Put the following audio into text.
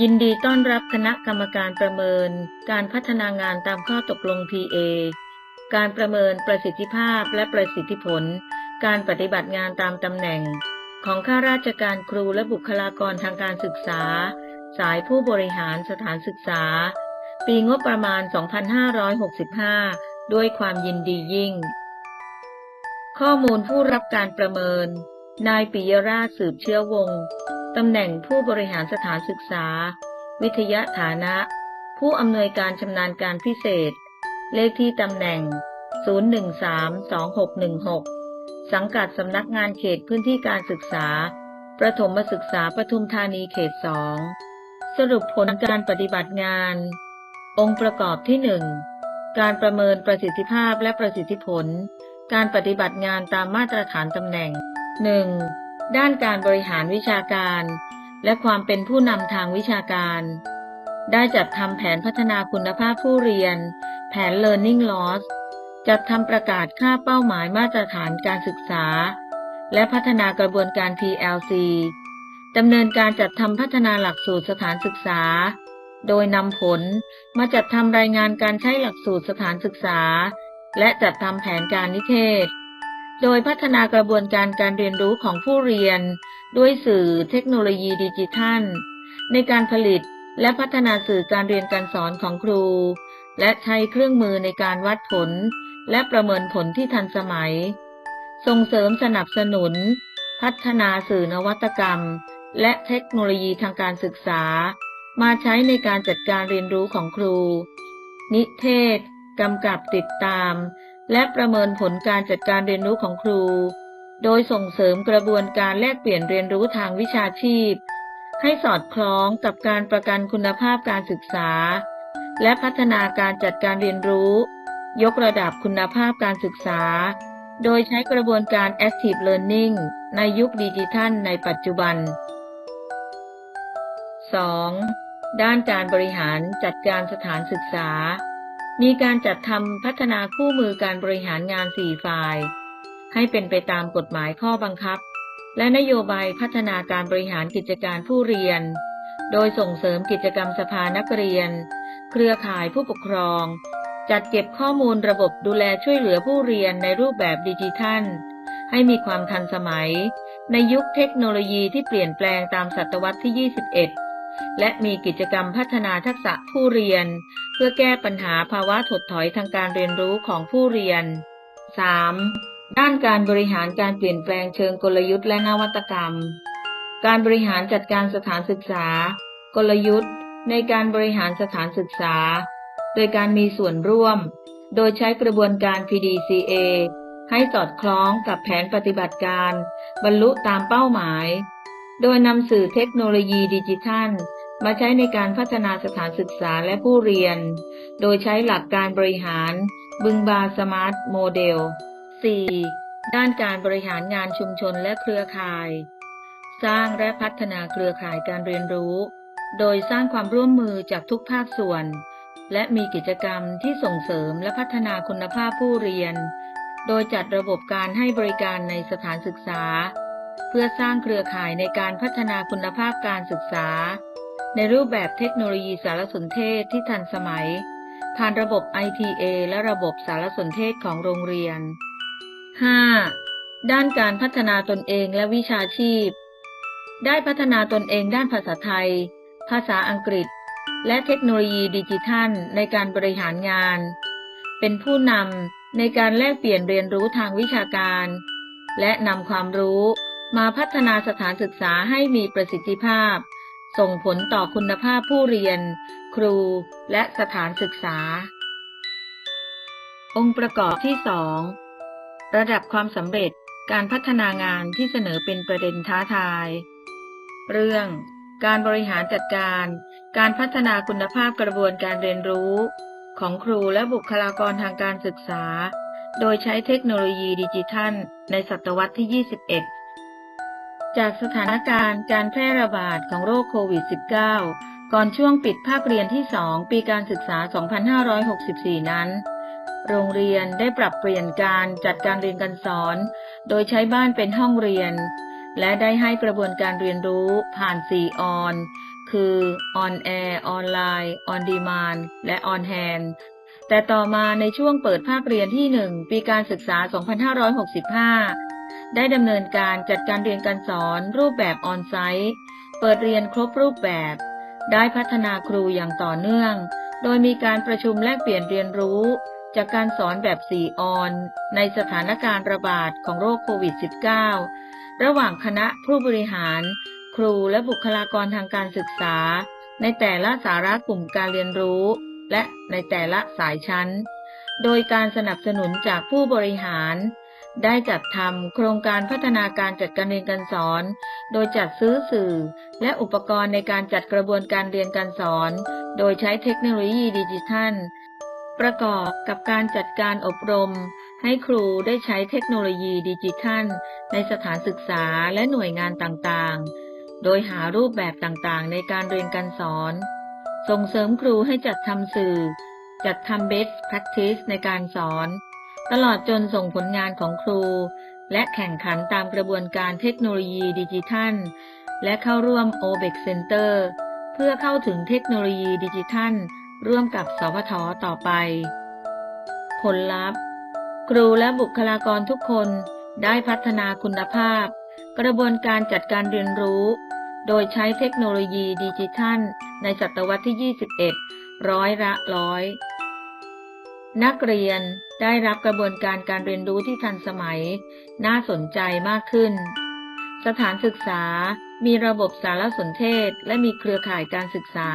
ยินดีต้อนรับคณะกรรมการประเมิน การพัฒนางานตามข้อตกลง PA การประเมินประสิทธิภาพและประสิทธิผล การปฏิบัติงานตามตำแหน่ง ของข้าราชการครูและบุคลากรทางการศึกษา สายผู้บริหารสถานศึกษา ปีงบประมาณ 2565 ด้วยความยินดียิ่ง ข้อมูลผู้รับการประเมิน นายปิยราชสืบเชื้อวงศ์ ตำแหน่งผู้บริหารสถานศึกษา วิทยาฐานะ ผู้อำนวยการชำนาญการพิเศษ เลขที่ตำแหน่ง 0132616 สังกัดสำนักงานเขตพื้นที่การศึกษา ประถมศึกษาปทุมธานีเขต 2 สรุปผลการปฏิบัติงาน องค์ประกอบที่ 1 การประเมินประสิทธิภาพและประสิทธิผล การปฏิบัติงานตามมาตรฐานตำแหน่ง 1. ด้านการบริหารวิชาการ และความเป็นผู้นำทางวิชาการ ได้จัดทำแผนพัฒนาคุณภาพผู้เรียน แผน Learning Loss จัดทำประกาศค่าเป้าหมายมาตรฐานการศึกษา และพัฒนากระบวนการ PLC ดำเนินการจัดทำพัฒนาหลักสูตรสถานศึกษา โดยนำผลมาจัดทำรายงานการใช้หลักสูตรสถานศึกษา และจัดทำแผนการนิเทศ โดยพัฒนากระบวนการการเรียนรู้ของผู้เรียน ด้วยสื่อเทคโนโลยีดิจิทัล ในการผลิตและพัฒนาสื่อการเรียนการสอนของครู และใช้เครื่องมือในการวัดผล และประเมินผลที่ทันสมัย ส่งเสริมสนับสนุน พัฒนาสื่อนวัตกรรม และเทคโนโลยีทางการศึกษา มาใช้ในการจัดการเรียนรู้ของครู นิเทศกำกับติดตาม และประเมินผลการจัดการเรียนรู้ของครู โดยส่งเสริมกระบวนการแลกเปลี่ยนเรียนรู้ทางวิชาชีพ ให้สอดคล้องกับการประกันคุณภาพการศึกษา และพัฒนาการจัดการเรียนรู้ ยกระดับคุณภาพการศึกษา โดยใช้กระบวนการ Active Learning ในยุคดิจิทัลในปัจจุบัน 2. ด้านการบริหารจัดการสถานศึกษา มีการจัดทำพัฒนาคู่มือการบริหารงาน4ฝ่าย ให้เป็นไปตามกฎหมายข้อบังคับ และนโยบายพัฒนาการบริหารกิจการผู้เรียน โดยส่งเสริมกิจกรรมสภานักเรียน เครือข่ายผู้ปกครอง จัดเก็บข้อมูลระบบดูแลช่วยเหลือผู้เรียนในรูปแบบดิจิทัล ให้มีความทันสมัย ในยุคเทคโนโลยีที่เปลี่ยนแปลงตามศตวรรษที่ 21 และมีกิจกรรมพัฒนาทักษะผู้เรียน พื่อแก้ปัญหาภาวะถดถอยทางการเรียนรู้ของผู้เรียน 3. ด้านการบริหารการเปลี่ยนแปลงเชิงกลยุทธ์และนวัตกรรม การบริหารจัดการสถานศึกษา กลยุทธ์ ในการบริหารสถานศึกษา โดยการมีส่วนร่วม โดยใช้กระบวนการ PDCA ให้สอดคล้องกับแผนปฏิบัติการ บรรลุตามเป้าหมาย โดยนำสื่อเทคโนโลยีดิจิทัล มาใช้ในการพัฒนาสถานศึกษาและผู้เรียน โดยใช้หลักการบริหาร บึงบาสมาร์ทโมเดล 4. ด้านการบริหารงานชุมชนและเครือข่าย สร้างและพัฒนาเครือข่ายการเรียนรู้ โดยสร้างความร่วมมือจากทุกภาคส่วน และมีกิจกรรมที่ส่งเสริมและพัฒนาคุณภาพผู้เรียน โดยจัดระบบการให้บริการในสถานศึกษา เพื่อสร้างเครือข่ายในการพัฒนาคุณภาพการศึกษา ในรูปแบบเทคโนโลยีสารสนเทศที่ทันสมัย ผ่านระบบ ITA และระบบสารสนเทศของโรงเรียน 5. ด้านการพัฒนาตนเองและวิชาชีพ ได้พัฒนาตนเองด้านภาษาไทย ภาษาอังกฤษ และเทคโนโลยีดิจิทัลในการบริหารงาน เป็นผู้นำในการแลกเปลี่ยนเรียนรู้ทางวิชาการ และนำความรู้มาพัฒนาสถานศึกษาให้มีประสิทธิภาพ ส่งผลต่อคุณภาพผู้เรียน ครู และสถานศึกษา องค์ประกอบที่ 2 ระดับความสำเร็จการพัฒนางานที่เสนอเป็นประเด็นท้าทาย เรื่อง การบริหารจัดการ การพัฒนาคุณภาพกระบวนการเรียนรู้ ของครูและบุคลากรทางการศึกษา โดยใช้เทคโนโลยีดิจิทัล ในศตวรรษที่ 21 จากสถานการณ์การแพร่ระบาดของโรคโควิด -19 ก่อนช่วงปิดภาคเรียนที่ 2 ปีการศึกษา 2564 นั้น โรงเรียนได้ปรับเปลี่ยนการจัดการเรียนการสอน โดยใช้บ้านเป็นห้องเรียน และได้ให้กระบวนการเรียนรู้ผ่าน 4 ออน คือ on air ออนไลน์ on demand และ on hand แต่ต่อมาในช่วงเปิดภาคเรียนที่ 1 ปีการศึกษา 2565 ได้ดำเนินการจัดการเรียนการสอนรูปแบบออนไซต์ เปิดเรียนครบรูปแบบ ได้พัฒนาครูอย่างต่อเนื่อง โดยมีการประชุมแลกเปลี่ยนเรียนรู้ จากการสอนแบบ 4 ออน ในสถานการณ์ระบาดของโรคโควิด -19 ระหว่างคณะผู้บริหาร ครูและบุคลากรทางการศึกษา ในแต่ละสาระกลุ่มการเรียนรู้ และในแต่ละสายชั้น โดยการสนับสนุนจากผู้บริหาร ได้จัดทำโครงการพัฒนาการจัดการเรียนการสอน โดยจัดซื้อสื่อ และอุปกรณ์ในการจัดกระบวนการเรียนการสอน โดยใช้เทคโนโลยีดิจิทัล ประกอบกับการจัดการอบรม ให้ครูได้ใช้เทคโนโลยีดิจิทัล ในสถานศึกษาและหน่วยงานต่างๆ โดยหารูปแบบต่างๆ ในการเรียนการสอน ส่งเสริมครูให้จัดทำสื่อ จัดทำ best practice ในการสอน ตลอดจนส่งผลงานของครู และแข่งขันตามกระบวนการเทคโนโลยีดิจิทัล และเข้าร่วม OBEX Center เพื่อเข้าถึงเทคโนโลยีดิจิทัล ร่วมกับสพทต่อไป ผลลัพธ์ ครูและบุคลากรทุกคนได้พัฒนาคุณภาพ กระบวนการจัดการเรียนรู้ โดยใช้เทคโนโลยีดิจิทัล ในศตวรรษที่ 21 ร้อยละร้อย นักเรียนได้รับกระบวนการการเรียนรู้ที่ทันสมัย น่าสนใจมากขึ้น สถานศึกษามีระบบสารสนเทศ และมีเครือข่ายการศึกษา